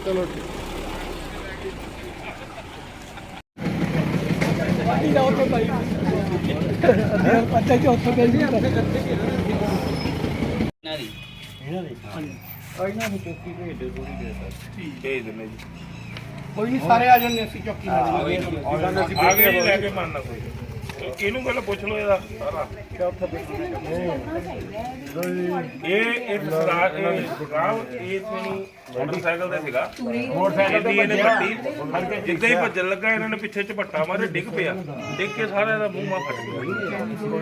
ਚਲੋ ਠੀਕ। ਪੱਤੇ ਚ ਉੱਥੇ ਗਈ ਸੀ ਭੇਜ ਦਿੰਦੇ ਜੀ। ਕੋਈ ਨਹੀਂ ਸਾਰੇ ਆ ਜਾਂਦੇ ਅਸੀਂ ਚੌਕੀ ਆਗੇ ਜੀ ਲੈ ਕੇ ਮੰਨਣਾ ਕੋਈ। ਇਹਨੂੰ ਪਹਿਲਾਂ ਪੁੱਛ ਲਓ ਇਹਦਾ। ਸਾਰਾ ਇਹ ਇੱਕ ਸਰਾਜ ਰਾਮ ਇਹ ਨੂੰ ਮੋਟਰਸਾਈਕਲ ਤੇ ਸੀਗਾ। ਮੋਟਰਸਾਈਕਲ ਤੇ ਇਹਨੇ ਪੱਟੀ। ਜਿੱਦਾਂ ਹੀ ਭੱਜਣ ਲੱਗਾ ਇਹਨਾਂ ਨੇ ਪਿੱਛੇ ਝਪੱਟਾ ਮਾਰੇ ਡਿੱਗ ਪਿਆ। ਡਿੱਗ ਕੇ ਸਾਰਿਆਂ ਦਾ ਮੂੰਹ ਮਾ ਫਟ ਗਿਆ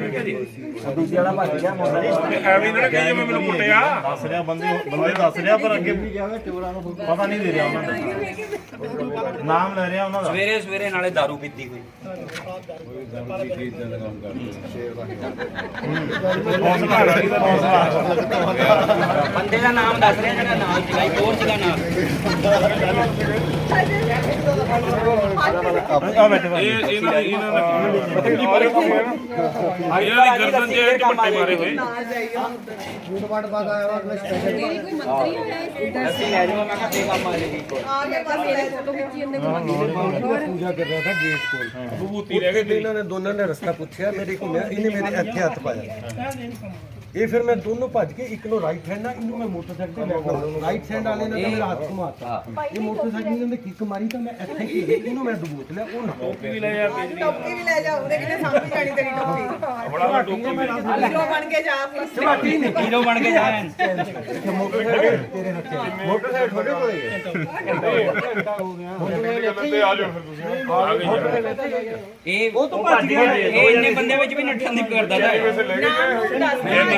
ਠੀਕ ਹੈ ਜੀ ਦੂਜੇ ਵਾਲਾ ਭੱਜ ਗਿਆ ਮੋਟਰ ਤੇ ਐਵੇਂ ਨਾ ਕਹੀ ਜਿਵੇਂ ਮੈਨੂੰ ਕੁੱਟਿਆ। ਦੱਸ ਰਿਹਾ ਬੰਦੇ ਬੰਦੇ ਦੱਸ ਰਿਹਾ ਪਰ ਅੱਗੇ ਪਤਾ ਨਹੀਂ ਦੇ ਰਿਹਾ ਉਹਨਾਂ ਦਾ। ਨਾਮ ਲੈ ਰਿਹਾ ਉਹਨਾਂ ਦਾ। ਸਵੇਰੇ ਸਵੇਰੇ ਨਾਲੇ दारू ਪੀਤੀ ਹੋਈ ਹੌਸਲਾ ਬੰਦੇ ਦਾ ਨਾਮ ਦੱਸ ਰਿਹਾ ਜਿਹੜਾ ਨਾਮ ਸੀਗਾ ਜੀ, ਪੂਜਾ ਕਰ ਰਿਹਾ ਕੋਲ। ਬੂਤੀ ਨੇ ਦੋਨਾਂ ਨੇ ਰਸਤਾ ਪੁੱਛਿਆ ਮੇਰੇ ਕੋਲ ਇਹਨੇ ਮੇਰੇ ਇੱਥੇ ਹੱਥ ਪਾਇਆ। ਇਹ ਫਿਰ ਮੈਂ ਦੋਨੋਂ ਭੱਜ ਕੇ ਇੱਕ ਨੂੰ ਰਾਈਟ ਹੈਂਡ ਨਾਲ ਇਹਨੂੰ ਮੈਂ ਮੋਟਰਸਾਈਕਲ ਤੇ ਲੈ ਗਿਆ ਰਾਈਟ ਹੈਂਡ ਵਾਲੇ ਨੇ ਤਾਂ ਮੇਰਾ ਹੱਥ ਘੁਮਾਤਾ। ਇਹ ਮੋਟਰਸਾਈਕਲ ਨੇ ਕਿੱਕ ਮਾਰੀ ਤਾਂ ਮੈਂ ਇੱਥੇ ਹੀ ਇਹਨੂੰ ਮੈਂ ਦਬੋਚ ਲਿਆ ਉਹ ਨਾ ਟੋਪੀ ਵੀ ਲੈ ਜਾ ਟੋਪੀ ਵੀ ਲੈ ਜਾ ਉਹਦੇ ਕਿਤੇ ਸਾਹਮਣੇ ਜਾਣੀ ਤੇਰੀ ਟੋਪੀ। ਬੜਾ ਵਾ ਟੋਪੀ ਹੀਰੋ ਬਣ ਕੇ ਜਾ ਪੁਲਿਸ ਹੀਰੋ ਬਣ ਕੇ ਜਾਣ ਮੋਟਰਸਾਈਕਲ ਤੇਰੇ ਹੱਥੇ ਮੋਟਰਸਾਈਕਲ ਤੁਹਾਡੇ ਕੋਲ ਹੀ। ਹੈ ਇਹ ਉਹ ਤੋਂ ਭੱਜ ਗਿਆ ਇਹ ਇੰਨੇ ਬੰਦੇ ਵਿੱਚ ਵੀ ਨੱਠਣ ਦੀ ਕਰਦਾ ਦਾ ਤਾਂ ਇਹ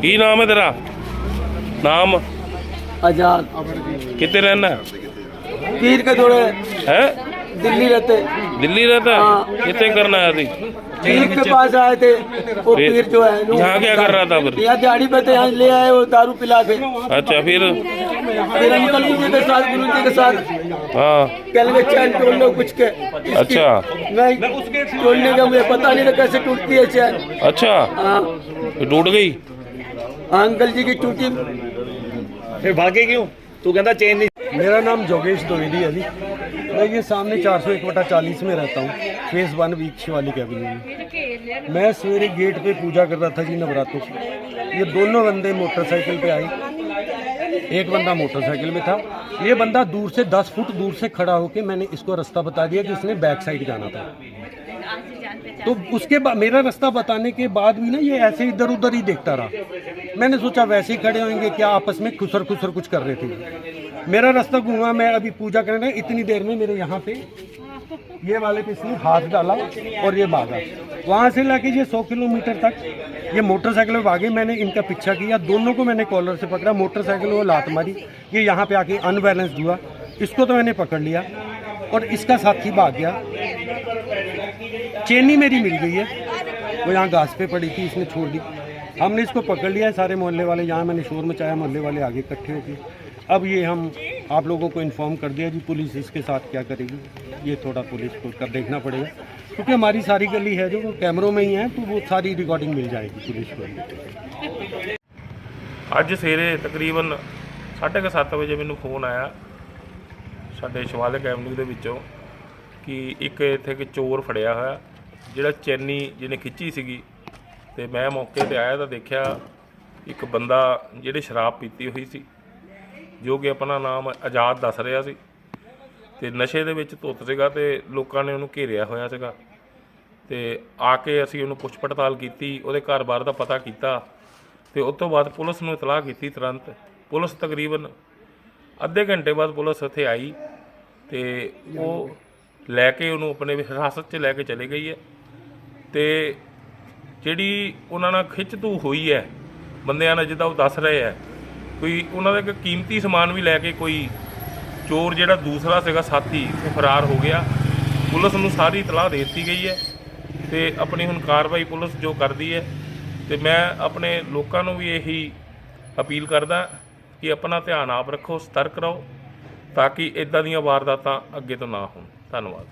ਕੀ ਨਾਮ ਹੈ ਤੇਰਾ ਨਾਮ आजाद ਕਿੱਥੇ ਰਹਿਣਾ पीर के दौड़े ਹੈ दिल्ली रहते ਦਿੱਲੀ रहता कितने करना आया थी पीर के पास आए थे वो फिर पीर जो है यहाँ क्या कर रहा था फिर यहाँ दिहाड़ी पे थे यहाँ ले आए वो दारू पिला के अच्छा फिर मेरा निकल भी मेरे साथ गुरु जी के साथ हाँ कल में चैन टोल लो कुछ के अच्छा नहीं टोलने का मुझे पता नहीं था कैसे टूटती है चैन अच्छा हाँ टूट गई अंकल जी की टूटी फिर भागे क्यों तू कहता चैन नहीं मेरा नाम जोगेश द्विवेदी है जी मैं ये सामने 401 बटा चालीस में रहता हूँ phase one week Shivalik avenue में मैं सवेरे गेट पे पूजा कर रहा था जी नवरात्रों की ये दोनों बंदे मोटरसाइकिल पे आए एक बंदा मोटरसाइकिल में था। ये बंदा दूर से 10 फुट दूर से खड़ा होकर मैंने इसको रास्ता बता दिया कि इसने बैक साइड जाना था। तो उसके बाद मेरा रास्ता बताने के बाद भी ना ये ऐसे इधर उधर ही देखता रहा। मैंने सोचा वैसे ही खड़े होंगे, क्या आपस में खुसर खुसर कुछ कर रहे थे? मेरा रास्ता घूमा, मैं अभी पूजा करने, इतनी देर में मेरे यहाँ पे ये वाले पे इसने हाथ डाला और ये भागा। वहाँ से लाके ये 100 किलोमीटर तक ये मोटरसाइकिल में भागे। मैंने इनका पीछा किया। दोनों को मैंने कॉलर से पकड़ा। मोटरसाइकिल वो लात मारी। ये यहाँ पे आके अनबैलेंस हुआ। इसको तो मैंने पकड़ लिया और इसका साथी भाग गया। चेनी मेरी मिल गई है। वो यहाँ घास पे पड़ी थी। इसने छोड़ दी। हमने इसको पकड़ लिया। सारे मोहल्ले वाले, यहाँ मैंने शोर मचाया। मोहल्ले वाले आगे इकट्ठे होके अब ये हम आप लोगों को इन्फॉर्म कर दिया जी पुलिस इसके साथ क्या करेगी ये थोड़ा पुलिस को कर देखना पड़ेगा क्योंकि हमारी सारी गली है जो वो कैमरों में ही है तो वो सारी रिकॉर्डिंग मिल जाएगी पुलिस को ਅੱਜ ਸਵੇਰੇ ਤਕਰੀਬਨ 7:30 ਵਜੇ ਮੈਨੂੰ ਫੋਨ ਆਇਆ ਸਾਡੇ ਸ਼ਿਵਾਲਿਕ ਐਵਨਿਊ ਦੇ ਵਿੱਚੋਂ ਕਿ ਇੱਕ ਇੱਥੇ ਕਿ ਚੋਰ ਫੜਿਆ ਹੋਇਆ ਜਿਹੜਾ ਚੈਨੀ ਜਿਹਨੇ ਖਿੱਚੀ ਸੀਗੀ ਤੇ ਮੈਂ ਮੌਕੇ ਤੇ ਆਇਆ ਤਾਂ ਦੇਖਿਆ ਇੱਕ ਬੰਦਾ ਜਿਹੜੇ ਸ਼ਰਾਬ ਪੀਤੀ ਹੋਈ ਸੀ ਜੋ ਕਿ ਆਪਣਾ ਨਾਮ ਆਜ਼ਾਦ ਦੱਸ ਰਿਹਾ ਸੀ। ਤੇ ਨਸ਼ੇ ਦੇ ਵਿੱਚ ਧੁੱਤ ਸੀਗਾ ਤੇ ਲੋਕਾਂ ਨੇ ਉਹਨੂੰ ਘੇਰਿਆ ਹੋਇਆ ਸੀਗਾ। ਤੇ ਆ ਕੇ ਅਸੀਂ ਉਹਨੂੰ ਪੁੱਛ ਪੜਤਾਲ ਕੀਤੀ, ਉਹਦੇ ਘਰ-ਬਾਰ ਦਾ ਪਤਾ ਕੀਤਾ। ਤੇ ਉਸ ਤੋਂ ਬਾਅਦ ਪੁਲਿਸ ਨੂੰ ਇਤਲਾਹ ਕੀਤੀ ਤੁਰੰਤ। ਪੁਲਿਸ ਤਕਰੀਬਨ ਅੱਧੇ ਘੰਟੇ ਬਾਅਦ ਪੁਲਿਸ ਉੱਥੇ ਆਈ ਤੇ ਉਹ ਲੈ ਕੇ ਉਹਨੂੰ ਆਪਣੇ ਹਿਰਾਸਤ 'ਚ ਲੈ ਕੇ ਚਲੇ ਗਈ ਹੈ। ਤੇ ਜਿਹੜੀ ਉਹਨਾਂ ਨਾਲ ਖਿੱਚ ਤੂ ਹੋਈ ਹੈ, ਬੰਦਿਆਂ ਨਾਲ ਜਿੱਦਾਂ ਉਹ ਦੱਸ ਰਹੇ ਹੈ ਕੋਈ ਉਹਨਾਂ ਦਾ ਇੱਕ ਕੀਮਤੀ ਸਮਾਨ ਵੀ ਲੈ ਕੇ ਕੋਈ ਚੋਰ ਜਿਹੜਾ ਦੂਸਰਾ ਸੀਗਾ ਸਾਥੀ ਉਹ ਫਰਾਰ ਹੋ ਗਿਆ। ਪੁਲਿਸ ਨੂੰ ਸਾਰੀ ਇਤਲਾਹ ਦੇ ਦਿੱਤੀ ਗਈ ਹੈ ਤੇ ਆਪਣੀ ਹੁਣ ਕਾਰਵਾਈ ਪੁਲਿਸ ਜੋ ਕਰਦੀ ਹੈ ਤੇ ਮੈਂ ਆਪਣੇ ਲੋਕਾਂ ਨੂੰ ਵੀ ਇਹੀ ਅਪੀਲ ਕਰਦਾ ਕਿ ਆਪਣਾ ਧਿਆਨ ਆਪ ਰੱਖੋ, ਸਤਰਕ ਰਹੋ ਤਾਂ ਕਿ ਇਦਾਂ ਦੀਆਂ ਵਾਰਦਾਤਾਂ ਅੱਗੇ ਤੋਂ ਨਾ ਹੋਣ। ਧੰਨਵਾਦ।